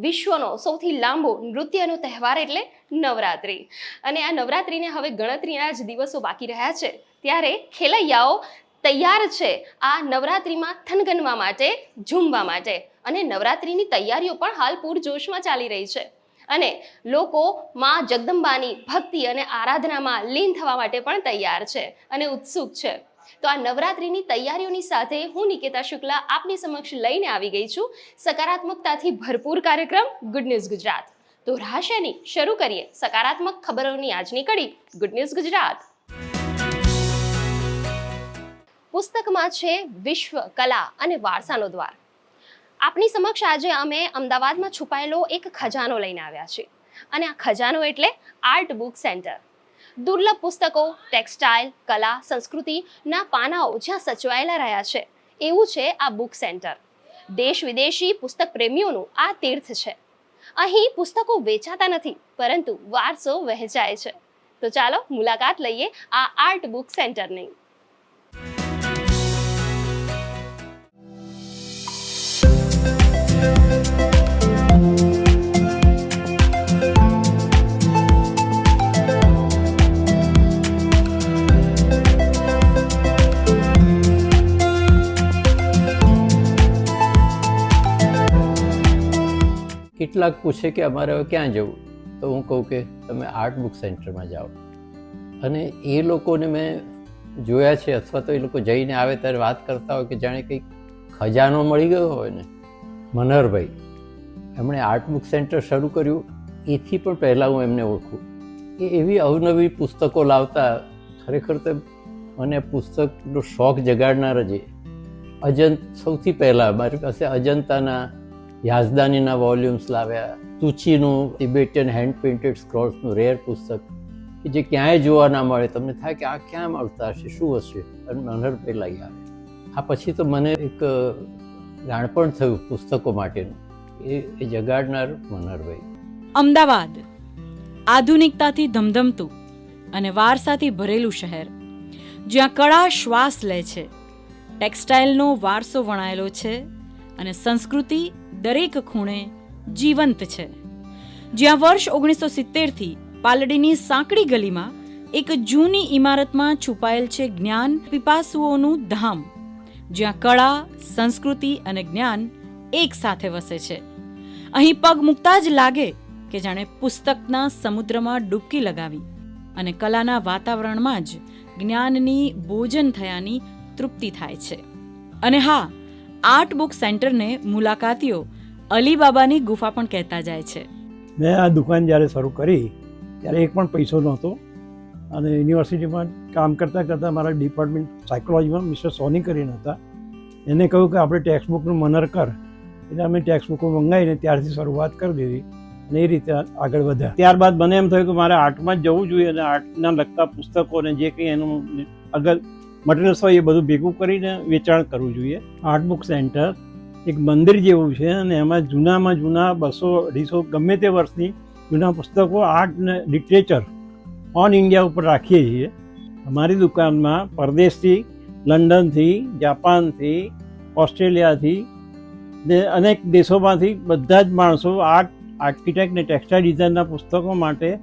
વિશ્વનો સૌથી લાંબો નૃત્યનો તહેવાર એટલે નવરાત્રિ. અને આ નવરાત્રિને હવે ગણતરીના જ દિવસો બાકી રહ્યા છે. ત્યારે ખેલૈયાઓ તૈયાર છે આ નવરાત્રિમાં થનગનવા માટે, ઝૂમવા માટે. અને નવરાત્રિની તૈયારીઓ પણ હાલ પૂરજોશમાં ચાલી રહી છે. અને લોકો માં જગદંબાની ભક્તિ અને આરાધનામાં લીન થવા માટે પણ તૈયાર છે અને ઉત્સુક છે. તો આ નવરાત્રિની તૈયારીઓની સાથે હું નિકેતા શુક્લા આપની સમક્ષ લઈને આવી ગઈ છું. સકારાત્મકતાથી ભરપૂર કાર્યક્રમ ગુડ ન્યૂઝ ગુજરાત તો રાશેની શરૂ કરીએ. સકારાત્મક ખબરોની આજની કડી ગુડ ન્યૂઝ ગુજરાત પુસ્તકમાં છે વિશ્વ કલા અને વારસાનો દ્વાર. આપની સમક્ષ આજે અમે અમદાવાદમાં છુપાયેલો એક ખજાનો લઈને આવ્યા છીએ. અને આ ખજાનો એટલે આર્ટ બુક સેન્ટર દુર્લભ પુસ્તકો ટેક્સટાઇલ કલા સંસ્કૃતિના પાનાઓ જ્યાં સચવાયેલા રહ્યા છે. એવું છે આ બુક સેન્ટર દેશ વિદેશી પુસ્તક પ્રેમીઓનું આ તીર્થ છે. અહીં પુસ્તકો વેચાતા નથી, પરંતુ વારસો વહેંચાય છે. તો ચાલો મુલાકાત લઈએ આ આર્ટ બુક સેન્ટરની કેટલાક પૂછે કે અમારે હવે ક્યાં જવું? તો હું કહું કે તમે આર્ટ બુક સેન્ટરમાં જાઓ. અને એ લોકોને મેં જોયા છે અથવા તો એ લોકો જઈને આવે ત્યારે વાત કરતા હોય કે જાણે કંઈક ખજાનો મળી ગયો હોય ને. મનહરભાઈ, એમણે આર્ટ બુક સેન્ટર શરૂ કર્યું. એથી પણ પહેલાં હું એમને ઓળખું. એ એવી અવનવી પુસ્તકો લાવતા, ખરેખર તો મને પુસ્તકનો શોખ જગાડનાર જ અજંત, સૌથી પહેલાં મારી પાસે અજંતાના યાઝદાનીના વોલ્યુમ્સ લાવ્યા. તુચીનું તિબેટિયન હેન્ડ પ્રિન્ટેડ સ્ક્રોલ્સનું રેર પુસ્તક કે જે ક્યાંય જોવા ના મળે. તમને થાય કે આ ક્યાં મળતા હશે? શું હશે? અને મનહરભાઈ લઈ આવે આ પછી તો મને એક જાણપણ થયું પુસ્તકો માટેનું. એ એ જગાડનાર મનહરભાઈ. અમદાવાદ. આધુનિકતાથી ધમધમતું અને વારસાથી ભરેલું શહેર, જ્યાં કળા શ્વાસ લે છે. ટેક્સટાઇલનો વારસો વણાયેલો છે અને સંસ્કૃતિ દરેક ખૂણે જીવંત છે. જ્યાં વર્ષ ઓગણીસો સિત્તેરથી પાલડીની સાંકડી ગલીમાં એક જૂની ઇમારતમાં છુપાયેલ છે જ્ઞાન પીપાસુઓનું ધામ, જ્યાં કળા, સંસ્કૃતિ અને જ્ઞાન એક સાથે વસે છે. અહીં પગ મૂકતા જ લાગે કે જાણે પુસ્તકના સમુદ્રમાં ડૂબકી લગાવી અને કલાના વાતાવરણમાં જ જ્ઞાનની ભોજન થયાની તૃપ્તિ થાય છે. અને હા આર્ટ બુક સેન્ટરને મુલાકાતીઓ અલીબાબાની ગુફા પણ કહેતા જાય છે. મેં આ દુકાન જ્યારે શરૂ કરી, ત્યારે એક પણ પૈસો નહોતો. અને યુનિવર્સિટીમાં કામ કરતાં કરતાં મારા ડિપાર્ટમેન્ટ સાયકોલોજીમાં મિસ્ટર સોની કરીને હતા. એને કહ્યું કે આપણે ટેક્સ્ટબુકનું મનર કર. એટલે અમે ટેક્સ્ટબુકો મંગાવીને ત્યારથી શરૂઆત કરી દીધી અને એ રીતે આગળ વધ્યા. ત્યારબાદ મને એમ થયું કે મારે આર્ટમાં જ જવું જોઈએ અને આર્ટના લગતા પુસ્તકો અને જે કંઈ એનું અગર મટીરિયલ્સ હોય એ બધું ભેગું કરીને વેચાણ કરવું જોઈએ. આર્ટ બુક સેન્ટર એક મંદિર જેવું છે અને એમાં જૂનામાં જૂના બસો અઢીસો ગમે તે વર્ષની જૂના પુસ્તકો આર્ટ ને લિટરેચર ઓન ઇન્ડિયા ઉપર રાખીએ છીએ. અમારી દુકાનમાં પરદેશથી, લંડનથી, જાપાનથી, ઓસ્ટ્રેલિયાથી ને અનેક દેશોમાંથી બધા જ માણસો આર્ટ આર્કિટેક્ટ ને ટેક્સટાઇલ ડિઝાઇનના પુસ્તકો માટે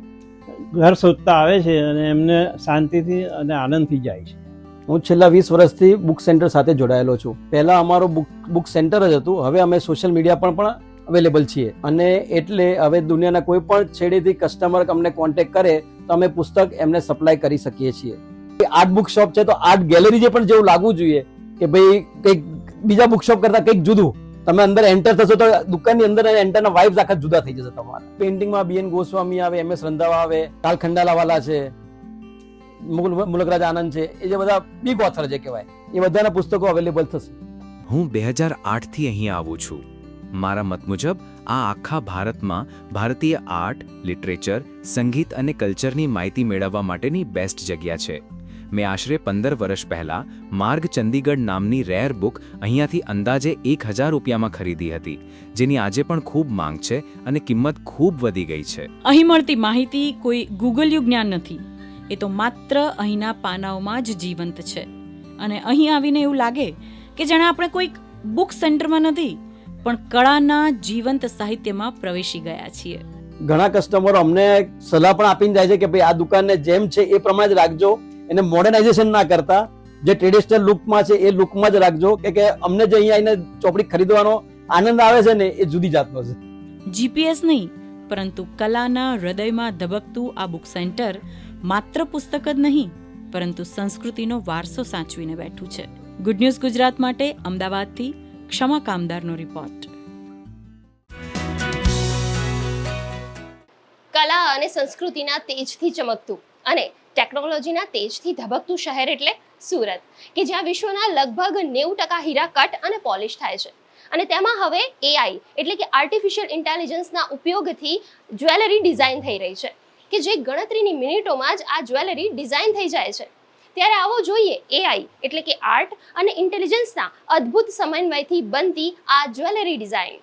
ઘર શોધતા આવે છે અને એમને શાંતિથી અને આનંદથી જાય છે. હું છેલ્લા વીસ વર્ષથી બુક સેન્ટર સાથે જોડાયેલો છું. પહેલાં અમારો બુક બુક સેન્ટર જ હતું, હવે અમે સોશિયલ મીડિયા પર પણ અવેલેબલ છીએ. અને એટલે હવે દુનિયાના કોઈ પણ છેડેથી કસ્ટમર અમને કોન્ટેક કરે, તો અમે પુસ્તક એમને સપ્લાય કરી શકીએ છીએ. આર્ટ બુક શોપ છે, તો આર્ટ ગેલેરી જે પણ જેવું લાગવું જોઈએ કે ભાઈ કંઈક બીજા બુક શોપ કરતાં કંઈક જુદું. તમે અંદર એન્ટર થશો તો દુકાનની અંદર એન્ટરના વાઇબ્સ આખા જુદા થઈ જશે તમારા. પેઇન્ટિંગમાં બીએન ગોસ્વામી આવે એમ એસ રંધાવા આવે કાલ ખંડાલાવાલા છે મુલકરાજ આનંદ છે એ જે બધા બિગ ઓથર જે કહેવાય એ બધાના પુસ્તકો અવેલેબલ થશે. હું બે હજાર આઠથી અહીં આવું છું. મારા મત મુજબ આ આખા ભારતમાં ભારતીય આર્ટ લિટરેચર સંગીત અને કલ્ચરની માહિતી મેળવવા માટેની બેસ્ટ જગ્યા છે. મેં આશરે પંદર વર્ષ પહેલાં માર્ગ ચંદીગઢ નામની રેર બુક અહીંયાથી અંદાજે એક હજાર રૂપિયામાં ખરીદી હતી જેની આજે પણ ખૂબ માંગ છે અને કિંમત ખૂબ વધી ગઈ છે. અહીં મળતી માહિતી કોઈ ગૂગલિયું જ્ઞાન નથી. એ તો માત્ર અહીંના પાનાઓમાં જ જીવંત છે. અને અહીં આવીને એવું લાગે કે જાણે આપણે કોઈક બુક સેન્ટરમાં નથી પણ કળાના જીવંત સાહિત્યમાં પ્રવેશી ગયા છીએ. ઘણા કસ્ટમરો અમને સલાહ પણ આપીને જાય છે કે ભાઈ આ દુકાનને જેમ છે એ પ્રમાણે જ રાખજો એને મોડર્નાઇઝેશન ના કરતા. જે ટ્રેડિશનલ લુકમાં છે એ લુકમાં જ રાખજો કે કે અમને જે અહીંયા આવીને ચોપડી ખરીદવાનો આનંદ આવે છે ને એ જુદી જાતનો છે. જીપીએસ નહીં પરંતુ કલાના હૃદયમાં ધબકતું આ બુક સેન્ટર માત્ર પુસ્તક જ નહીં, પરંતુ સંસ્કૃતિનો વારસો સાચવીને બેઠું છે. ગુડ ન્યૂઝ ગુજરાત માટે અમદાવાદથી ક્ષમા કામદારનો રિપોર્ટ કલા અને સંસ્કૃતિના તેજથી ચમકતું અને ટેકનોલોજીના તેજથી ધબકતું શહેર એટલે સુરત, કે જ્યાં વિશ્વના લગભગ નેવું ટકા હીરા કટ અને પોલિશ થાય છે. અને તેમાં હવે એઆઈ એટલે કે આર્ટિફિશિયલ ઇન્ટેલિજન્સના ઉપયોગથી જ્વેલરી ડિઝાઇન થઈ રહી છે. કે જે ગણતરીની મિનિટોમાં જ આ જ્વેલરી ડિઝાઇન થઈ જાય છે. ત્યારે આવો જોઈએ એઆઈ એટલે કે આર્ટ અને ઇન્ટેલિજન્સના અદ્ભુત સમન્વયથી બનતી આ જ્વેલરી ડિઝાઇન.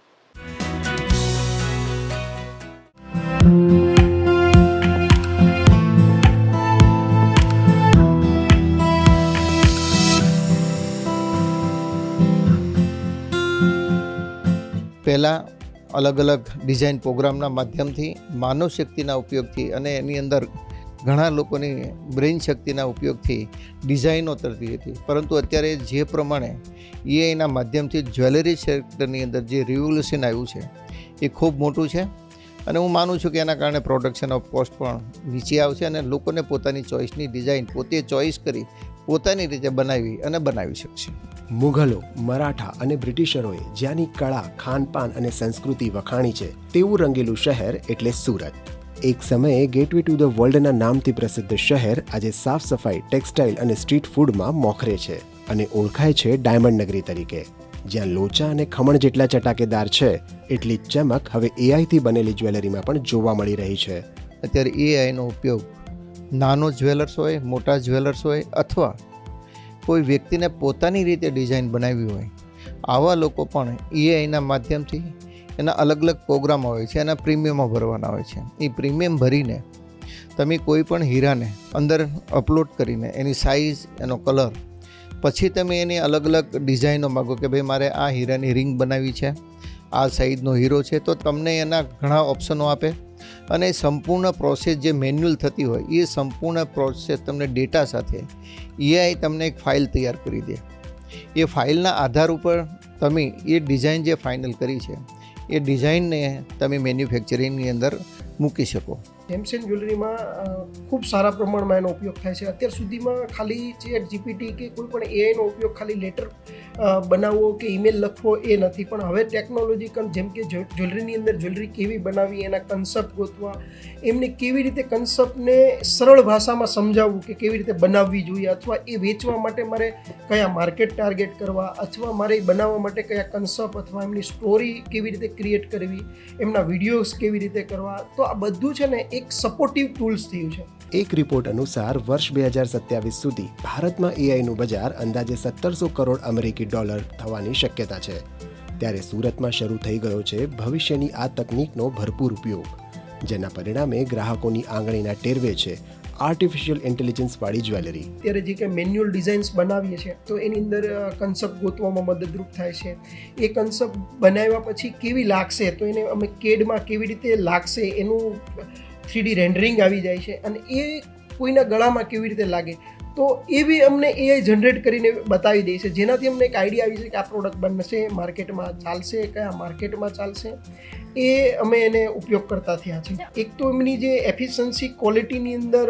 પહેલાં અલગ અલગ ડિઝાઇન પ્રોગ્રામના માધ્યમથી માનવ શક્તિના ઉપયોગથી અને એની અંદર ઘણા લોકોની બ્રેઇન શક્તિના ઉપયોગથી ડિઝાઇનો તરતી હતી. પરંતુ અત્યારે જે પ્રમાણે એઆઈના માધ્યમથી જ્વેલરી સેક્ટરની અંદર જે રિવોલ્યુશન આવ્યું છે, એ ખૂબ મોટું છે. અને હું માનું છું કે એના કારણે પ્રોડક્શન ઓફ કોસ્ટ પણ નીચે આવશે અને લોકોને પોતાની ચોઇસની ડિઝાઇન પોતે ચોઇસ કરી પોતાની રીતે બનાવી અને બનાવી શકશે. મુઘલો, મરાઠા અને બ્રિટિશરોએ જ્યાંની કળા, ખાનપાન અને સંસ્કૃતિ વખાણી છે, તેવું રંગેલું શહેર એટલે સુરત. એક સમયે ગેટવે ટુ ધ વર્લ્ડના નામથી પ્રસિદ્ધ શહેર આજે સાફ સફાઈ, ટેક્સટાઇલ અને સ્ટ્રીટ ફૂડમાં મોખરે છે અને ઓળખાય છે ડાયમંડ નગરી તરીકે. જ્યાં લોચા અને ખમણ જેટલા ચટાકેદાર છે, એટલી ચમક હવે એઆઈથી બનેલી જ્વેલરીમાં પણ જોવા મળી રહી છે. અત્યારે એઆઈનો ઉપયોગ નાનો જ્વેલર્સ હોય, મોટા જ્વેલર્સ હોય, અથવા કોઈ વ્યક્તિને પોતાની રીતે ડિઝાઇન બનાવી હોય, આવા લોકો પણ એઆઈના માધ્યમથી એના અલગ અલગ પ્રોગ્રામ હોય છે એના પ્રીમિયમો ભરવાના હોય છે. એ પ્રીમિયમ ભરીને તમે કોઈ પણ હીરાને અંદર અપલોડ કરીને એની સાઇઝ એનો કલર પછી તમે એની અલગ અલગ ડિઝાઇનો માગો કે ભાઈ મારે આ હીરાની રિંગ બનાવવી છે, આ સાઈઝનો હીરો છે, તો તમને એના ઘણા ઓપ્શનો આપે. અને સંપૂર્ણ પ્રોસેસ જે મેન્યુઅલ થતી હોય, એ સંપૂર્ણ પ્રોસેસ તમને ડેટા સાથે એઆઈ તમને એક ફાઇલ તૈયાર કરી દે. એ ફાઇલના આધાર ઉપર તમે એ ડિઝાઇન જે ફાઇનલ કરી છે, એ ડિઝાઇનને તમે મેન્યુફેક્ચરિંગની અંદર મૂકી શકો. જેમસેન જ્વેલરીમાં ખૂબ સારા પ્રમાણમાં એનો ઉપયોગ થાય છે. અત્યાર સુધીમાં ખાલી ચેટ જીપીટી કે કોઈ પણ એઆઈનો ઉપયોગ ખાલી લેટર બનાવવો કે ઈમેલ લખવો એ નથી. પણ હવે ટેકનોલોજીકલ જેમ કે જ્વેલરીની અંદર જ્વેલરી કેવી બનાવવી એના કન્સેપ્ટ ગોતવા, એમને કેવી રીતે કન્સેપ્ટને સરળ ભાષામાં સમજાવવું કે કેવી રીતે બનાવવી જોઈએ અથવા એ વેચવા માટે મારે કયા માર્કેટ ટાર્ગેટ કરવા અથવા મારે બનાવવા માટે કયા કન્સેપ્ટ અથવા એમની સ્ટોરી કેવી રીતે ક્રિએટ કરવી, એમના વિડીયોઝ કેવી રીતે કરવા, તો આ બધું છે ને એક સપોર્ટિવ ટૂલ્સ થયું છે. એક રિપોર્ટ અનુસાર વર્ષ બે હજાર સત્યાવીસ સુધી ભારતમાં એઆઈનું બજાર અંદાજે સત્તરસો કરોડ અમેરિકી ડોલર થવાની શક્યતા છે. ત્યારે સુરતમાં શરૂ થઈ ગયો છે ભવિષ્યની આ તકનીકનો ભરપૂર ઉપયોગ જેના પરિણામે ગ્રાહકોની આંગળીના ટેરવે છે આર્ટિફિશિયલ ઇન્ટેલિજન્સ વાળી જ્વેલરી અત્યારે જે કે મેન્યુઅલ ડિઝાઇન્સ બનાવીએ છીએ તો એની અંદર કન્સેપ્ટ ગોતવામાં મદદરૂપ થાય છે. એ કન્સેપ્ટ બનાવ્યા પછી કેવી લાગશે તો એને અમે કેડમાં કેવી રીતે લાગશે એનું થ્રીડી રેન્ડરિંગ આવી જાય છે અને એ કોઈના ગળામાં કેવી રીતે લાગે તો એ બી અમને એઆઈ જનરેટ કરીને બતાવી દે છે. જેનાથી અમને એક આઈડિયા આવી છે કે આ પ્રોડક્ટ બનશે માર્કેટમાં ચાલશે કયા માર્કેટમાં ચાલશે એ અમે એને ઉપયોગ કરતા થયા છે. એક તો એમની જે એફિશિયન્સી ક્વોલિટીની અંદર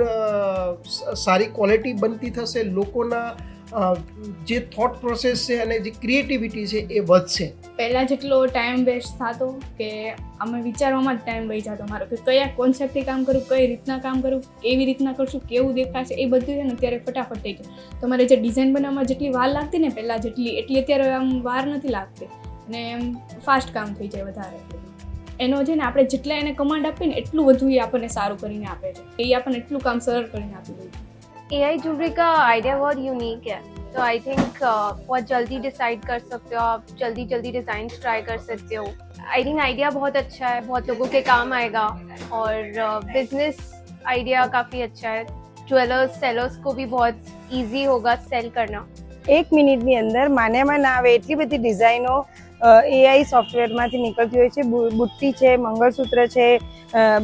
સારી ક્વોલિટી બનતી થશે લોકોના જે થોટ પ્રોસેસ છે અને જે ક્રિએટિવિટી છે એ વધશે. પહેલાં જેટલો ટાઈમ વેસ્ટ થતો કે અમે વિચારવામાં જ ટાઈમ વહી જતો. મારો કે કયા કોન્સેપ્ટથી કામ કરું, કઈ રીતના કામ કરું, કેવી રીતના કરશું, કેવું દેખાશે, એ બધું છે ને અત્યારે ફટાફટ થઈ જાય તમારે જે ડિઝાઇન બનાવવામાં જેટલી વાર લાગતી ને પહેલાં જેટલી, એટલી અત્યારે આમ વાર નથી લાગતી. અને એમ ફાસ્ટ કામ થઈ જાય વધારે. એનો છે ને આપણે જેટલા એને કમાન્ડ આપીએ ને એટલું વધુ એ આપણને સારું કરીને આપે છે. એ આપણને એટલું કામ સરળ કરીને આપી દે છે. एआई ज्वेलरी का आइडिया बहुत यूनिक है तो आई थिंक बहुत जल्दी डिसाइड कर सकते हो आप जल्दी जल्दी डिज़ाइन ट्राई कर सकते हो आई थिंक आइडिया बहुत अच्छा है बहुत लोगों के काम आएगा और बिजनेस आइडिया काफ़ी अच्छा है ज्वेलर्स सेलर्स को भी बहुत इजी होगा सेल करना એક મિનિટની અંદર માન્યામાં ના આવે એટલી બધી ડિઝાઇનો એઆઈ સોફ્ટવેરમાંથી નીકળતી હોય છે બુ- બુટ્ટી છે મંગળસૂત્ર છે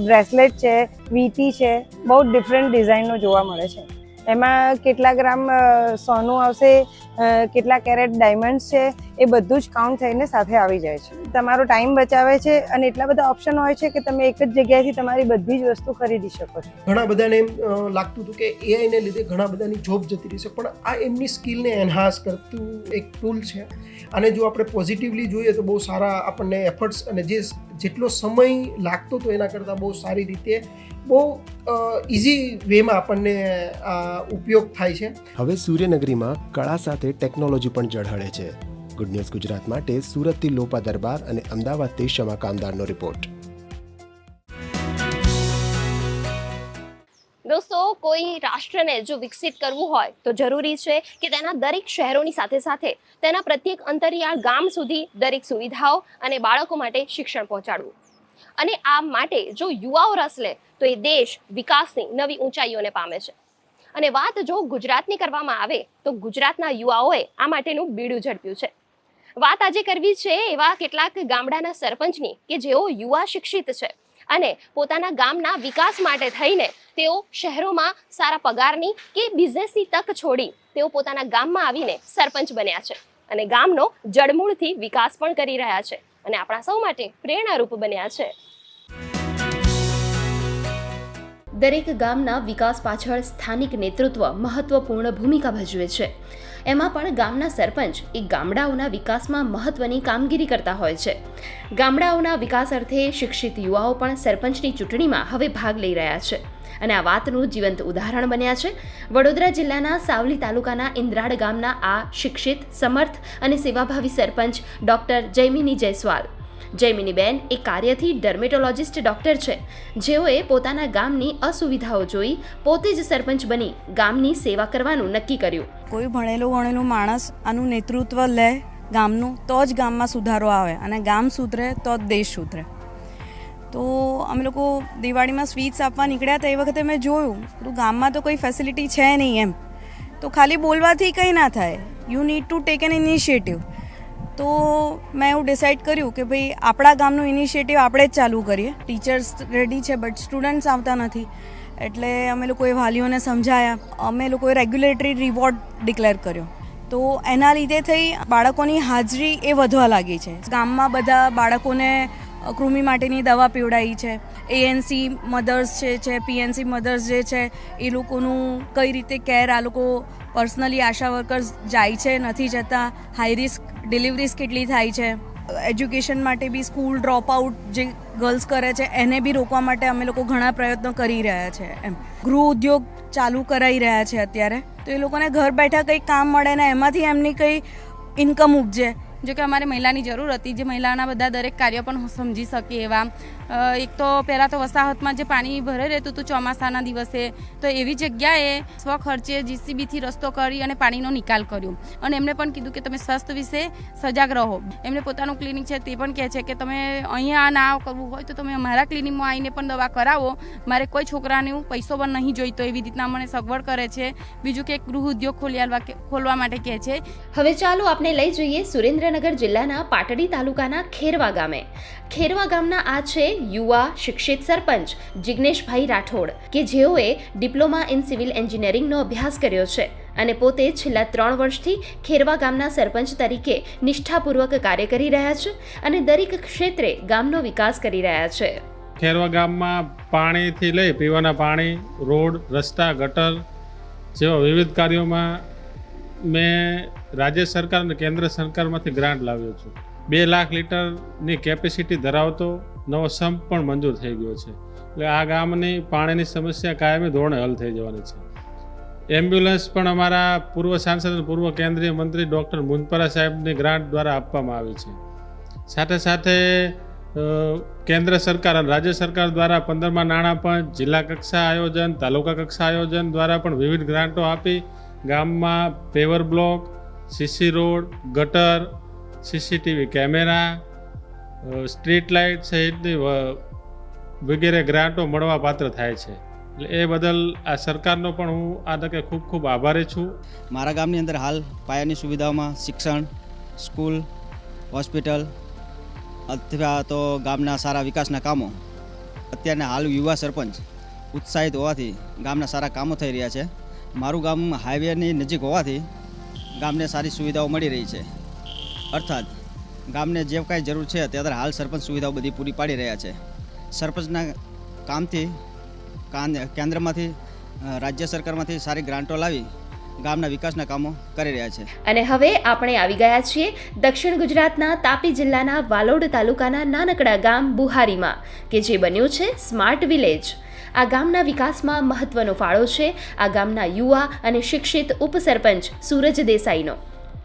બ્રેસલેટ છે વીટી છે બહુ ડિફરન્ટ ડિઝાઇનનો જોવા મળે છે એમાં કેટલા ગ્રામ સોનું આવશે? કેટલા કેરેટ ડાયમંડ્સ છે એ બધું જ કાઉન્ટ થઈને સાથે આવી જાય છે. તમારો ટાઈમ બચાવે છે અને એટલા બધા ઓપ્શન હોય છે કે તમે એક જ જગ્યાએથી તમારી બધી જ વસ્તુ ખરીદી શકો છો. ઘણા બધાને એમ લાગતું હતું કે એઆઈને લીધે ઘણા બધાની જોબ જતી રહેશે પણ આ એમની સ્કિલને એન્હાન્સ કરતું એક ટૂલ છે. અને જો આપણે પોઝિટિવલી જોઈએ તો બહુ સારા આપણને એફર્ટ્સ અને જે જેટલો સમય લાગતો હતો એના કરતાં બહુ સારી રીતે બહુ ઇઝી વેમાં આપણને ઉપયોગ થાય છે. હવે સૂર્યનગરીમાં કળા સાથે ટેકનોલોજી પણ ઝળહળે છે. ગુડ ન્યૂઝ ગુજરાત માટે સુરતથી લોપા દરબાર અને અમદાવાદથી શમા કામદારનો રિપોર્ટ દોસ્તો, કોઈ રાષ્ટ્રને જો વિકસિત કરવું હોય, તો જરૂરી છે કે તેના દરેક શહેરોની સાથે સાથે તેના પ્રત્યેક અંતરિયાળ ગામ સુધી દરેક સુવિધાઓ અને બાળકો માટે શિક્ષણ પહોંચાડવું. અને આ માટે જો યુવાઓ રસ લે, તો એ દેશ વિકાસની નવી ઊંચાઈઓને પામે છે. અને વાત જો ગુજરાતની કરવામાં આવે, તો ગુજરાતના યુવાઓએ આ માટેનું બીડું ઝડપ્યું છે. વાત આજે કરવી છે એવા કેટલાક ગામડાના સરપંચની કે જેઓ યુવા શિક્ષિત છે અને પોતાના ગામના વિકાસ માટે થઈને તેઓ શહેરોમાં સારા પગારની કે બિઝનેસની તક છોડી તેઓ પોતાના ગામમાં આવીને સરપંચ બન્યા છે અને ગામનો જડમૂળથી વિકાસ પણ કરી રહ્યા છે અને આપણા સૌ માટે પ્રેરણારૂપ બન્યા છે. દરેક ગામના વિકાસ પાછળ સ્થાનિક નેતૃત્વ મહત્વપૂર્ણ ભૂમિકા ભજવે છે. એમાં પણ ગામના સરપંચ એ ગામડાઓના વિકાસમાં મહત્વની કામગીરી કરતા હોય છે. ગામડાઓના વિકાસ અર્થે શિક્ષિત યુવાઓ પણ સરપંચની ચૂંટણીમાં હવે ભાગ લઈ રહ્યા છે. અને આ વાતનું જીવંત ઉદાહરણ બન્યા છે. વડોદરા જિલ્લાના સાવલી તાલુકાના ઇન્દ્રાડ ગામના આ શિક્ષિત, સમર્થ અને સેવાભાવી સરપંચ ડોક્ટર જયમિની જયસ્વાલ. જયમિનીબેન એ કાર્યથી ડર્મેટોલોજિસ્ટ ડોક્ટર છે. જેઓએ પોતાના ગામની અસુવિધાઓ જોઈ, પોતે જ સરપંચ બની ગામની સેવા કરવાનું નક્કી કર્યું. કોઈ ભણેલું ગણેલો માણસ આનું નેતૃત્વ લે ગામનું, તો જ ગામમાં સુધારો આવે અને ગામ સુધરે, તો જ દેશ સુધરે. તો અમે લોકો દિવાળીમાં સ્વીટ્સ આપવા નીકળ્યા હતા એ વખતે મેં જોયું. તો ગામમાં તો કોઈ ફેસિલિટી છે નહીં એમ. તો ખાલી બોલવાથી કંઈ ના થાય. You need to take an initiative તો મેં એવું ડિસાઇડ કર્યું કે ભાઈ આપણા ગામનું ઇનિશિયેટિવ આપણે જ ચાલુ કરીએ. ટીચર્સ રેડી છે બટ સ્ટુડન્ટ્સ આવતા નથી. એટલે અમે લોકોએ વાલીઓને સમજાયા. અમે લોકોએ રેગ્યુલેટરી રિવોર્ડ ડિક્લેર કર્યો. તો એના લીધે થઈ બાળકોની હાજરી એ વધવા લાગી છે. ગામમાં બધા બાળકોને કૃમિ માટેની દવા પીવડાવી છે. એએનસી મધર્સ છે છે પીએનસી મધર્સ જે છે, એ લોકોનું કઈ રીતે કેર આ લોકો પર્સનલી આશા વર્કર્સ જાય છે, નથી જતા હાઈ રિસ્ક ડિલિવરીઝ કેટલી થાય છે? એજ્યુકેશન માટે બી સ્કૂલ ડ્રોપ આઉટ જે ગર્લ્સ કરે છે, એને બી રોકવા માટે અમે લોકો ઘણા પ્રયત્નો કરી રહ્યા છે એમ. ગૃહ ઉદ્યોગ ચાલુ કરાઈ રહ્યા છે અત્યારે. તો એ લોકોને ઘર બેઠા કંઈક કામ મળે ને એમાંથી એમની કંઈ ઇન્કમ ઉપજે. જો કે અમારે મહિલાની જરૂર હતી જે મહિલાના બધા દરેક કાર્ય પણ સમજી શકીએ એવા એક તો પહેલાં તો વસાહતમાં જે પાણી ભરાઈ રહેતું હતું ચોમાસાના દિવસે, તો એવી જગ્યાએ સ્વખર્ચે જીસીબીથી રસ્તો કરી અને પાણીનો નિકાલ કર્યો. અને એમને પણ કીધું કે તમે સ્વાસ્થ્ય વિશે સજાગ રહો. એમને પોતાનું ક્લિનિક છે તે પણ કહે છે કે તમે અહીંયા ના કરવું હોય તો તમે અમારા ક્લિનિકમાં આવીને પણ દવા કરાવો. મારે કોઈ છોકરાનું પૈસો પણ નહીં જોઈતો એવી રીતના મને સગવડ કરે છે. બીજું કે ગૃહ ઉદ્યોગ ખોલ્યા ખોલવા માટે કહે છે. હવે ચાલો આપણે લઈ જઈએ સુરેન્દ્રનગર જિલ્લાના પાટડી તાલુકાના ખેરવા ગામે. ખેરવા ગામના આ છે યુવા શિક્ષિત સરપંચ જિગ્નેશભાઈ રાઠોડ કે જેઓએ ડિપ્લોમા ઇન સિવિલ એન્જિનિયરિંગનો અભ્યાસ કર્યો છે અને પોતે છેલ્લા ત્રણ વર્ષથી ખેરવા ગામના સરપંચ તરીકે નિષ્ઠાપૂર્વક કાર્ય કરી રહ્યા છે અને દરેક ક્ષેત્રે ગામનો વિકાસ કરી રહ્યા છે. ખેરવા ગામમાં પાણીથી લઈ પીવાના પાણી, રોડ, રસ્તા, ગટર જેવા વિવિધ કાર્યોમાં મેં રાજ્ય સરકાર અને કેન્દ્ર સરકારમાંથી ગ્રાન્ટ લાવ્યો છું. બે લાખ લીટરની કેપેસિટી ધરાવતો નવો સંપ પણ મંજૂર થઈ ગયો છે. એટલે આ ગામની પાણીની સમસ્યા કાયમી ધોરણે હલ થઈ જવાની છે. એમ્બ્યુલન્સ પણ અમારા પૂર્વ સાંસદ અને પૂર્વ કેન્દ્રીય મંત્રી ડૉક્ટર મુનપરા સાહેબની ગ્રાન્ટ દ્વારા આપવામાં આવી છે. સાથે સાથે કેન્દ્ર સરકાર અને રાજ્ય સરકાર દ્વારા પંદરમાં નાણાં પણ જિલ્લા કક્ષા આયોજન, તાલુકા કક્ષા આયોજન દ્વારા પણ વિવિધ ગ્રાન્ટો આપી ગામમાં પેવર બ્લોક, સીસી રોડ, ગટર, સીસીટીવી કેમેરા સ્ટ્રીટ લાઇટ સહિતની વગેરે ગ્રાન્ટો મળવા પાત્ર થાય છે. એટલે એ બદલ આ સરકારનો પણ હું આ તકે ખૂબ ખૂબ આભારી છું. મારા ગામની અંદર હાલ પાયાની સુવિધાઓમાં શિક્ષણ, સ્કૂલ, હોસ્પિટલ, અથવા તો ગામના સારા વિકાસના કામો. અત્યારના હાલ યુવા સરપંચ ઉત્સાહિત હોવાથી ગામના સારા કામો થઈ રહ્યા છે. મારું ગામ હાઈવેની નજીક હોવાથી ગામને સારી સુવિધાઓ મળી રહી છે. અર્થાત ગામને જે કાંઈ જરૂર છે અત્યારે હાલ સરપંચ સુવિધાઓ બધી પૂરી પાડી રહ્યા છે. સરપંચના કામથી કેન્દ્રમાંથી રાજ્ય સરકારમાંથી સારી ગ્રાન્ટો લાવી ગામના વિકાસના કામો કરી રહ્યા છે. અને હવે આપણે આવી ગયા છીએ દક્ષિણ ગુજરાતના તાપી જિલ્લાના વાલોડ તાલુકાના નાનકડા ગામ બુહારીમાં, કે જે બન્યું છે સ્માર્ટ વિલેજ. આ ગામના વિકાસમાં મહત્વનો ફાળો છે. આ ગામના યુવા અને શિક્ષિત ઉપસરપંચ સૂરજ દેસાઈનો.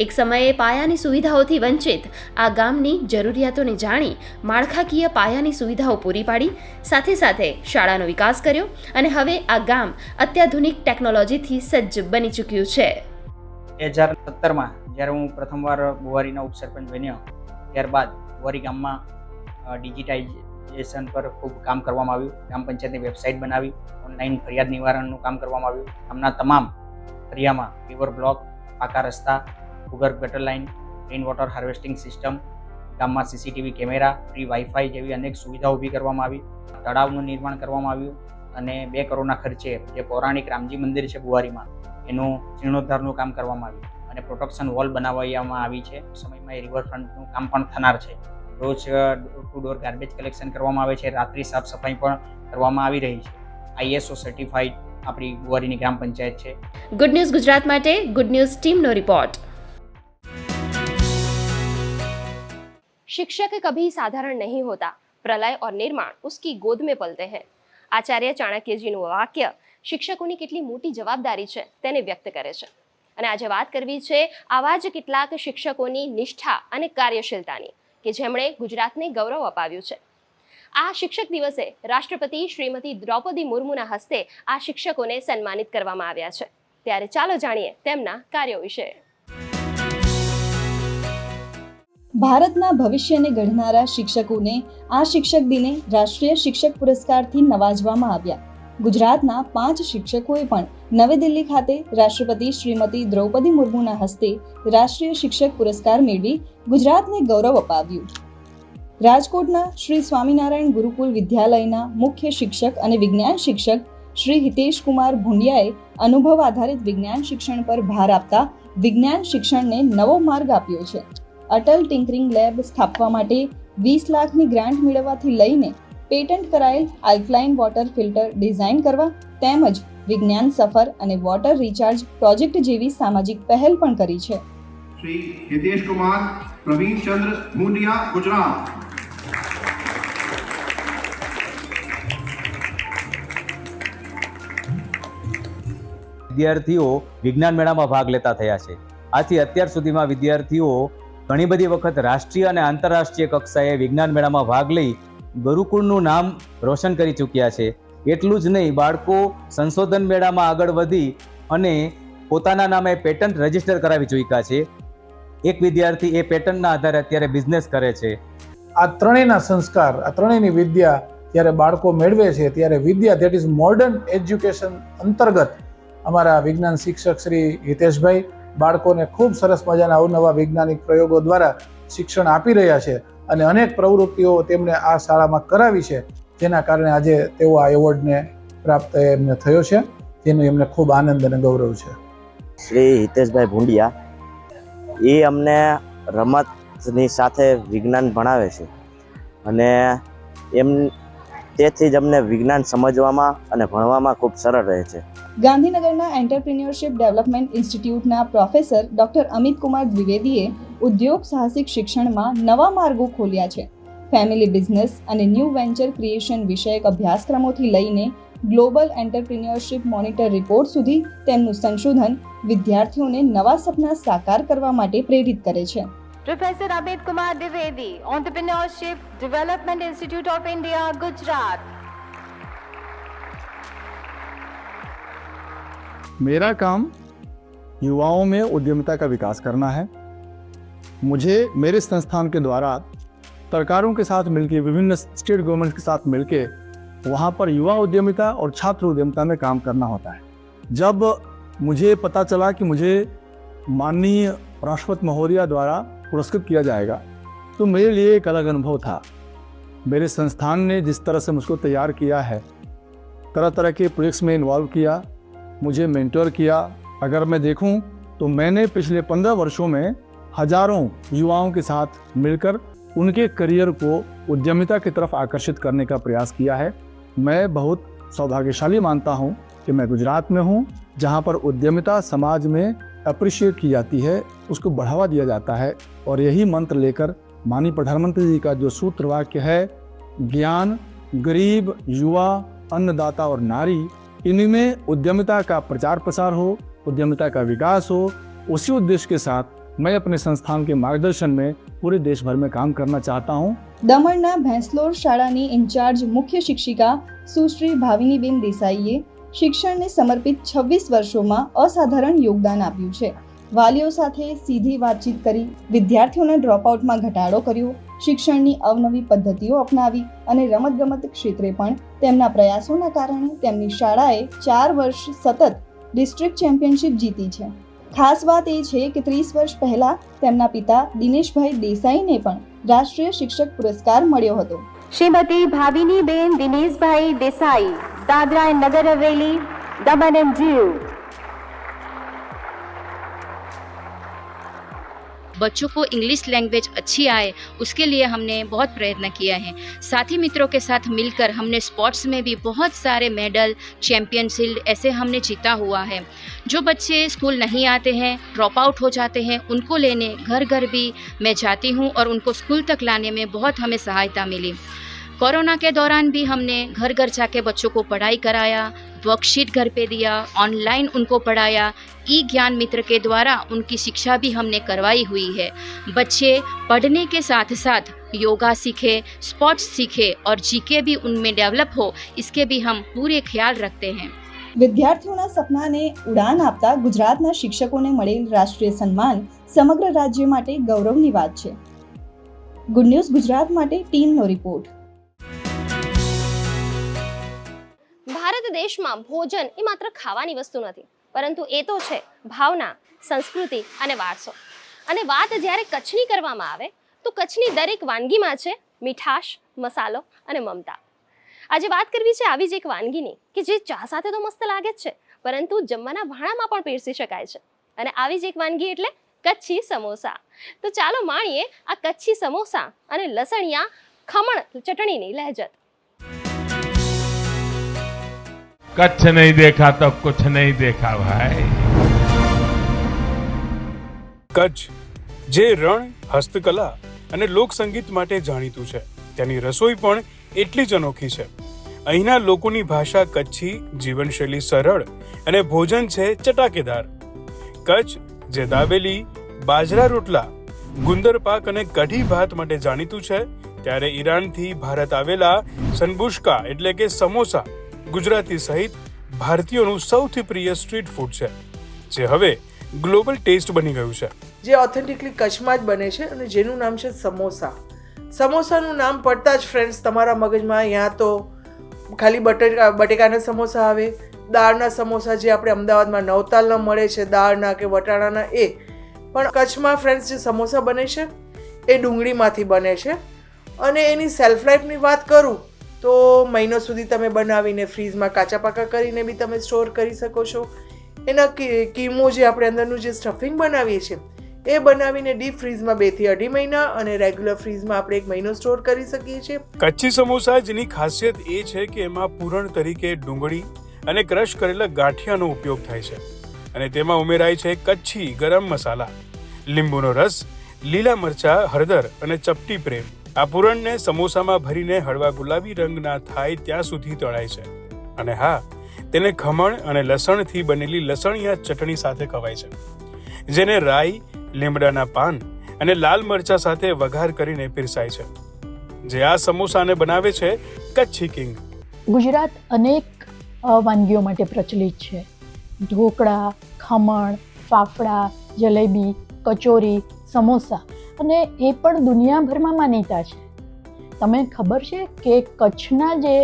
એક સમયે પાયાની સુવિધાઓથી વંચિત આ ગામની જરૂરિયાતોને જાણી માળખાકીય પાયાની સુવિધાઓ પૂરી પાડી. સાથે સાથે શાળાનો વિકાસ કર્યો અને હવે આ ગામ અત્યાધુનિક ટેકનોલોજીથી સજ્જ બની ચૂક્યું છે. બે હજાર સત્તરમાં જ્યારે હું પ્રથમવાર બુવારીનો ઉપસરપંચ બન્યો, ત્યારબાદ બુવારી ગામમાં ડિજિટાઇઝેશન પર ખૂબ કામ કરવામાં આવ્યું. ગ્રામ પંચાયતની વેબસાઇટ બનાવી ઓનલાઈન ફરિયાદ નિવારણનું કામ કરવામાં આવ્યું. ગામના તમામ ફરિયામાં રિવર બ્લોક, પાકા રસ્તા ભૂગર્ભ ગટર line rain water harvesting system ગામમાં સીસીટીવી કેમેરા ફ્રી વાઈફાઈ જેવી અનેક સુવિધાઓ ઊભી કરવામાં આવી. તળાવનું નિર્માણ કરવામાં આવ્યું અને બે કરોડના ખર્ચે જે પૌરાણિક રામજી મંદિર છે બુવારીમાં, એનું જીર્ણોદ્ધારનું કામ કરવામાં આવ્યું અને પ્રોટેક્શન વોલ બનાવવામાં આવી છે. સમયમાં એ રિવરફ્રન્ટનું કામ પણ થનાર છે. રોજ ટુ ડોર ગાર્બેજ કલેક્શન કરવામાં આવે છે. રાત્રિ સાફ સફાઈ પણ કરવામાં આવી રહી છે. આઈએસઓ સર્ટિફાઈડ આપણી ગુવારીની ગ્રામ પંચાયત છે. ગુડ ન્યૂઝ ગુજરાત માટે ગુડ ન્યૂઝ ટીમનો રિપોર્ટ शिक्षक कभी साधारण नहीं होता प्रलय और निर्माण उसकी गोद में पलते हैं આચાર્ય ચાણક્યજીનું વાક્ય શિક્ષકોની કેટલી મોટી જવાબદારી છે તેને વ્યક્ત કરે છે અને આજે વાત કરવી છે આવા જ કેટલાક શિક્ષકોની નિષ્ઠા અને કાર્યશીલતાની કે જેમણે ગુજરાતને ગૌરવ અપાવ્યું છે આ શિક્ષક દિવસે રાષ્ટ્રપતિ શ્રીમતી દ્રૌપદી મુર્મુના હસ્તે આ શિક્ષકોને સન્માનિત કરવામાં આવ્યા છે ત્યારે ચાલો જાણીએ તેમના કાર્યો વિશે ભારતના ભવિષ્યને ઘડનારા શિક્ષકોને, આ શિક્ષક દિને રાષ્ટ્રીય શિક્ષક પુરસ્કારથી નવાજવામાં આવ્યા. ગુજરાતના પાંચ શિક્ષકોએ પણ નવી દિલ્હી ખાતે રાષ્ટ્રપતિ શ્રીમતી દ્રૌપદી મુર્મુના હસ્તે રાષ્ટ્રીય શિક્ષક પુરસ્કાર મેળવી ગુજરાતને ગૌરવ અપાવ્યું. રાજકોટના શ્રી સ્વામિનારાયણ ગુરુકુલ વિદ્યાલયના મુખ્ય શિક્ષક અને વિજ્ઞાન શિક્ષક શ્રી હિતેશ કુમાર ભુંડિયાએ અનુભવ આધારિત વિજ્ઞાન શિક્ષણ પર ભાર આપતા વિજ્ઞાન શિક્ષણને નવો માર્ગ આપ્યો છે. અટલ ટિંકરિંગ લેબ સ્થાપવા માટે વીસ લાખની ગ્રાન્ટ મેળવવાથી લઈને પેટન્ટ કરાયેલ આલ્કલાઇન વોટર ફિલ્ટર ડિઝાઇન કરવા તેમજ વિજ્ઞાન સફર અને વોટર રિચાર્જ પ્રોજેક્ટ જેવી સામાજિક પહેલ પણ કરી છે. વિદ્યાર્થીઓ વિજ્ઞાન મેળામાં ભાગ લેતા થયા છે. આથી અત્યાર સુધીમાં વિદ્યાર્થીઓ ઘણી બધી વખત રાષ્ટ્રીય અને આંતરરાષ્ટ્રીય કક્ષાએ વિજ્ઞાન મેળામાં ભાગ લઈ ગુરુકુળનું નામ રોશન કરી ચૂક્યા છે. એટલું જ નહીં, બાળકો સંશોધન મેળામાં આગળ વધી અને પોતાના નામે પેટન્ટ રજિસ્ટર કરાવી ચૂક્યા છે. એક વિદ્યાર્થી એ પેટન્ટના આધારે અત્યારે બિઝનેસ કરે છે. આ ત્રણેયના સંસ્કાર, આ ત્રણેયની વિદ્યા જ્યારે બાળકો મેળવે છે, ત્યારે વિદ્યા ધેટ ઇઝ મોડર્ન એજ્યુકેશન અંતર્ગત અમારા વિજ્ઞાન શિક્ષક શ્રી હિતેશભાઈ બાળકોને ખૂબ સરસ મજાના અવનવા વૈજ્ઞાનિક પ્રયોગો દ્વારા શિક્ષણ આપી રહ્યા છે અને અનેક પ્રવૃત્તિઓ તેમણે આ શાળામાં કરાવી છે. જેના કારણે આજે તેઓ આ એવોર્ડને પ્રાપ્ત એમને થયો છે, જેનો એમને ખૂબ આનંદ અને ગૌરવ છે. શ્રી હિતેશભાઈ ભુંડિયા, એ અમને રમતની સાથે વિજ્ઞાન ભણાવે છે અને એમ, તેથી જ અમને વિજ્ઞાન સમજવામાં અને ભણવામાં ખૂબ સરળ રહે છે. ગાંધીનગરના એન્ટરપ્રિન્યોરશિપ ડેવલપમેન્ટ ઇન્સ્ટિટ્યૂટના પ્રોફેસર ડોક્ટર અમિત કુમાર દ્વિવેદીએ ઉદ્યોગ સાહસિક શિક્ષણમાં નવા માર્ગો ખોલ્યા છે ફેમિલી બિઝનેસ અને ન્યૂ વેન્ચર ક્રિએશન વિષયક અભ્યાસક્રમોથી લઈને ગ્લોબલ એન્ટરપ્રિન્યોરશિપ મોનિટર રિપોર્ટ સુધી તેમનું સંશોધન વિદ્યાર્થીઓને નવા સપના સાકાર કરવા માટે પ્રેરિત કરે છે Professor Abid Kumar Dwivedi, Entrepreneurship Development Institute of India, Gujarat. मेरा काम युवाओं में उद्यमिता का विकास करना है। मुझे मेरे संस्थान के द्वारा सरकारों के साथ मिलकर विभिन्न स्टेट गवर्नमेंट के साथ मिलकर वहाँ पर युवा उद्यमिता और छात्र उद्यमिता में काम करना होता है। जब मुझे पता चला कि मुझे माननीय राष्ट्रपति महोदया द्वारा पुरस्कृत किया जाएगा तो मेरे लिए एक अलग अनुभव था। मेरे संस्थान ने जिस तरह से मुझको तैयार किया है तरह तरह के प्रोजेक्ट्स में इन्वॉल्व किया मुझे मेंटर किया। अगर मैं देखूँ तो मैंने पिछले पंद्रह वर्षों में हज़ारों युवाओं के साथ मिलकर उनके करियर को उद्यमिता की तरफ़ आकर्षित करने का प्रयास किया है। मैं बहुत सौभाग्यशाली मानता हूँ कि मैं गुजरात में हूँ, जहाँ पर उद्यमिता समाज में अप्रिशिएट की जाती है, उसको बढ़ावा दिया जाता है। और यही मंत्र लेकर माननीय प्रधानमंत्री जी का जो सूत्र वाक्य है, ज्ञान गरीब, युवा, अन्नदाता और नारी इनमें उद्यमिता का प्रचार प्रसार हो उद्यमिता का विकास हो उसी उद्देश्य के साथ मैं अपने संस्थान के मार्गदर्शन में पूरे देश भर में काम करना चाहता हूँ દમણના ભેંસલોર શાળાની ઇન્ચાર્જ મુખ્ય શિક્ષિકા સુશ્રી ભાવિનીબેન દેસાઈએ શિક્ષણને સમર્પિત છવ્વીસ વર્ષોમાં અસાધારણ યોગદાન આપ્યું છે વાલીઓ સાથે સીધી વાતચીત કરી, વિદ્યાર્થીઓના ડ્રોપઆઉટમાં ઘટાડો કર્યો, શિક્ષણની અવનવી પદ્ધતિઓ અપનાવી અને રમતગમત ક્ષેત્રે પણ તેમના પ્રયાસોના કારણે તેમની શાળાએ ચાર વર્ષ સતત ડિસ્ટ્રિક્ટ ચેમ્પિયનશિપ જીતી છે. ખાસ વાત એ છે કે ત્રીસ વર્ષ પહેલા તેમના પિતા દિનેશભાઈ દેસાઈને પણ રાષ્ટ્રીય શિક્ષક પુરસ્કાર મળ્યો હતો. શ્રીમતી ભાવિની બેન દિનેશભાઈ દેસાઈ, દાદરા નગર હવેલી દમન એન્ડ દીવ बच्चों को इंग्लिश लैंग्वेज अच्छी आए, उसके लिए हमने बहुत प्रयत्न किया है। साथी मित्रों के साथ मिलकर हमने स्पोर्ट्स में भी बहुत सारे मेडल चैम्पियनशिल्ड ऐसे हमने जीता हुआ है। जो बच्चे स्कूल नहीं आते हैं ड्रॉप आउट हो जाते हैं, उनको लेने घर घर भी मैं जाती हूँ और उनको स्कूल तक लाने में बहुत हमें सहायता मिली। कोरोना के दौरान भी हमने घर घर जाके बच्चों को पढ़ाई कराया वर्कशीट घर पे दिया ऑनलाइन उनको पढ़ाया ई ज्ञान मित्र के द्वारा उनकी शिक्षा भी हमने करवाई हुई है बच्चे पढ़ने के साथ साथ योगा सीखे स्पोर्ट्स सीखे और जीके भी उनमें डेवलप हो इसके भी हम पूरे ख्याल रखते हैं વિદ્યાર્થીઓના સપનાને ઉડાન આપતા ગુજરાતના શિક્ષકોને મળેલ રાષ્ટ્રીય સન્માન સમગ્ર રાજ્ય માટે ગૌરવની વાત છે ગુડ ન્યૂઝ ગુજરાત માટે ટીમનો રિપોર્ટ દેશમાં ભોજન એ માત્ર ખાવાની વસ્તુ નથી, પરંતુ એ તો છે ભાવના, સંસ્કૃતિ અને વારસો. અને વાત જ્યારે કચ્છની કરવામાં આવે, તો કચ્છની દરેક વાનગીમાં છે મીઠાશ, મસાલો અને મમતા. આજે વાત કરવી છે આવી જ એક વાનગીની, કે જે ચા સાથે તો મસ્ત લાગે જ છે, પરંતુ જમવાના ભાણામાં પણ પીરસી શકાય છે. અને આવી જ એક વાનગી એટલે કચ્છી સમોસા. તો ચાલો માણીએ આ કચ્છી સમોસા અને લસણિયા ખમણ ચટણીની લહેજત. કચ્છ નહીં દેખા તો કુછ નહીં દેખા ભાઈ. કચ્છ, જે રણ, હસ્તકલા અને લોકસંગીત માટે જાણીતું છે. તેની રસોઈ પણ એટલી જ અનોખી છે. અહીંના લોકોની ભાષા કચ્છી, જીવનશૈલી સરળ અને ભોજન છે ચટાકેદાર. કચ્છ, જે દાબેલી, બાજરા રોટલા, ગુંદર પાક અને કઢી ભાત માટે જાણીતું છે, ત્યારે ઈરાનથી ભારત આવેલા સંબુષ્કા એટલે કે સમોસા ગુજરાતી સહિત ભારતીયોનું સૌથી પ્રિય સ્ટ્રીટ ફૂડ છે, જે હવે ગ્લોબલ ટેસ્ટ બની ગયું છે. જે ઓથેન્ટિકલી કચ્છમાં જ બને છે અને જેનું નામ છે સમોસા. સમોસાનું નામ પડતા જ ફ્રેન્ડ્સ તમારા મગજમાં યાં તો ખાલી બટેકા બટેકાના સમોસા આવે, દાળના સમોસા જે આપણે અમદાવાદમાં નવતાલના મળે છે, દાળના કે વટાણાના એ. પણ કચ્છમાં ફ્રેન્ડ્સ જે સમોસા બને છે, એ ડુંગળીમાંથી બને છે. અને એની સેલ્ફ લાઈફની વાત કરું તો મહિનો સુધી તમે બનાવીને ફ્રીઝમાં કાચા પાકા કરીને બી તમે સ્ટોર કરી શકો છો. એના કીમો જે આપણે અંદરનું જે સ્ટફિંગ બનાવીએ છીએ, એ બનાવીને ડીપ ફ્રીઝમાં બેથી અઢી મહિના અને રેગ્યુલર ફ્રીઝમાં આપણે એક મહિનો સ્ટોર કરી શકીએ છીએ. કચ્છી સમોસા જેની ખાસિયત એ છે કે એમાં પૂરણ તરીકે ડુંગળી અને ક્રશ કરેલા ગાંઠિયાનો ઉપયોગ થાય છે. અને તેમાં ઉમેરાય છે કચ્છી ગરમ મસાલા, લીંબુનો રસ, લીલા મરચા, હળદર અને ચપટી પ્રેમ. આ પૂરણને સમોસામાં ભરીને હળવા ગુલાબી રંગના થાય ત્યાં સુધી તળાય છે. અને હા, તેને ખમણ અને લસણથી બનેલી લસણિયા ચટણી સાથે ખવાય છે. જેને રાઈ, લીમડાના પાન અને લાલ મરચા સાથે વઘાર કરીને પીરસાય છે. જે આ સમોસાને બનાવે છે કચ્છી કિંગ. ગુજરાત અનેક વાનગીઓ માટે પ્રચલિત છે. ઢોકળા, ખમણ, ફાફડા, જલેબી, કચોરી સમોસા અને એ પણ દુનિયાભરમાં માનીતા છે. તમે ખબર છે કે કચ્છના જે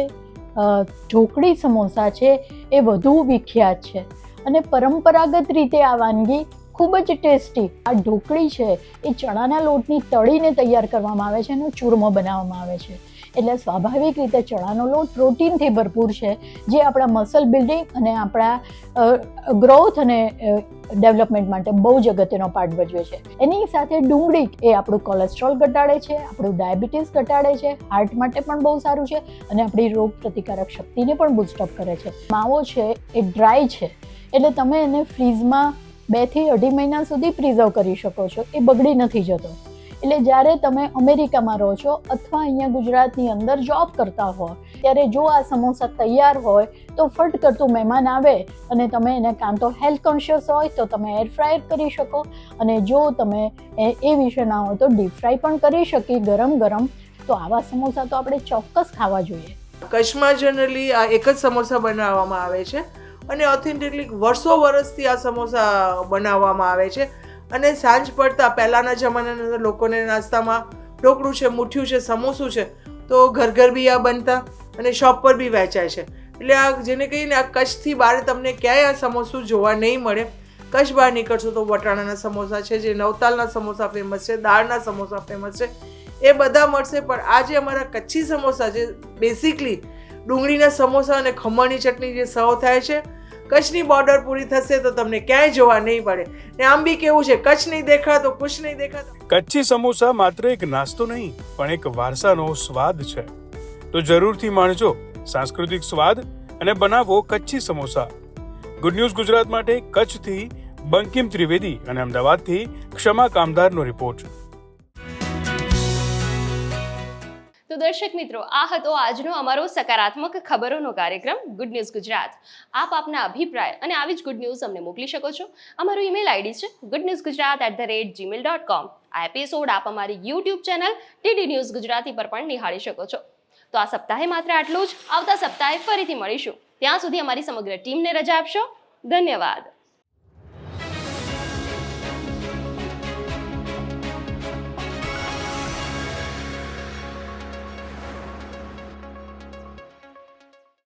ઢોકળી સમોસા છે એ વધુ વિખ્યાત છે અને પરંપરાગત રીતે આ વાનગી ખૂબ જ ટેસ્ટી. આ ઢોકળી છે એ ચણાના લોટની તળીને તૈયાર કરવામાં આવે છે એનો ચૂરમો બનાવવામાં આવે છે. એટલે સ્વાભાવિક રીતે ચણાનો લોટ પ્રોટીનથી ભરપૂર છે, જે આપણા મસલ બિલ્ડિંગ અને આપણા ગ્રોથ અને ડેવલપમેન્ટ માટે બહુ જ અગત્યનો પાર્ટ ભજવે છે. એની સાથે ડુંગળી એ આપણું કોલેસ્ટ્રોલ ઘટાડે છે, આપણું ડાયાબિટીસ ઘટાડે છે, હાર્ટ માટે પણ બહુ સારું છે અને આપણી રોગ પ્રતિકારક શક્તિને પણ બુસ્ટઅપ કરે છે. માવો છે એ ડ્રાય છે, એટલે તમે એને ફ્રીઝમાં બેથી અઢી મહિના સુધી પ્રિઝર્વ કરી શકો છો, એ બગડી નથી જતો. એટલે જ્યારે તમે અમેરિકામાં રહો છો અથવા અહીંયા ગુજરાતની અંદર જોબ કરતા હો ત્યારે જો આ સમોસા તૈયાર હોય, તો ફટ કરતું મહેમાન આવે અને તમે એને કાં તો હેલ્થ કોન્શિયસ હોય તો તમે એર ફ્રાયર કરી શકો અને જો તમે એ વિશે ના હોય તો ડીપ ફ્રાય પણ કરી શકી ગરમ ગરમ. તો આવા સમોસા તો આપણે ચોક્કસ ખાવા જોઈએ. કચ્છમાં જનરલી આ એક જ સમોસા બનાવવામાં આવે છે અને ઓથેન્ટિકલી વર્ષો વર્ષથી આ સમોસા બનાવવામાં આવે છે. અને સાંજ પડતા પહેલાંના જમાનાની લોકોને નાસ્તામાં ઢોકળું છે, મુઠ્ઠિયું છે, સમોસું છે, તો ઘર ઘર બી આ બનતા અને શોપ પર બી વેચાય છે. એટલે આ જેને કહીને આ કચ્છથી બહાર તમને ક્યાંય આ સમોસું જોવા નહીં મળે. કચ્છ બહાર નીકળશો તો વટાણાના સમોસા છે, જે નવતાલના સમોસા ફેમસ છે, દાળના સમોસા ફેમસ છે, એ બધા મળશે. પણ આ જે અમારા કચ્છી સમોસા છે બેસિકલી ડુંગળીના સમોસા અને ખમણની ચટણી જે સર્વ થાય છે કચ્છની બોર્ડર પૂરી થશે તો તમને ક્યાંય જોવા નહીં પડે ને આમ બી કેવું છે, કચ્છ નહીં દેખાતો કુછ નહીં દેખાતો કચ્છી સમોસા માત્ર એક નાસ્તો નહીં, પણ એક વારસાનો સ્વાદ છે. તો જરૂરથી માણજો સાંસ્કૃતિક સ્વાદ અને બનાવો કચ્છી સમોસા. ગુડ ન્યૂઝ ગુજરાત માટે કચ્છથી બંકિમ ત્રિવેદી અને અમદાવાદથી ક્ષમા કામદારનો રિપોર્ટ તો દર્શક મિત્રો, આ હતો આજનો અમારો સકારાત્મક ખબરોનો કાર્યક્રમ ગુડ ન્યૂઝ ગુજરાત આપ આપના અભિપ્રાય અને આવી જ ગુડ ન્યૂઝ અમને મોકલી શકો છો. અમારું ઈમેલ આઈડી છે good news Gujarat at the rate Gmail dot com આ એપિસોડ આપ અમારી YouTube channel TD news Gujarati પર પણ નિહાળી શકો છો. તો આ સપ્તાહે માત્ર આટલું જ. આવતા સપ્તાહે ફરીથી મળીશું. ત્યાં સુધી અમારી સમગ્ર ટીમને રજા આપશો. ધન્યવાદ.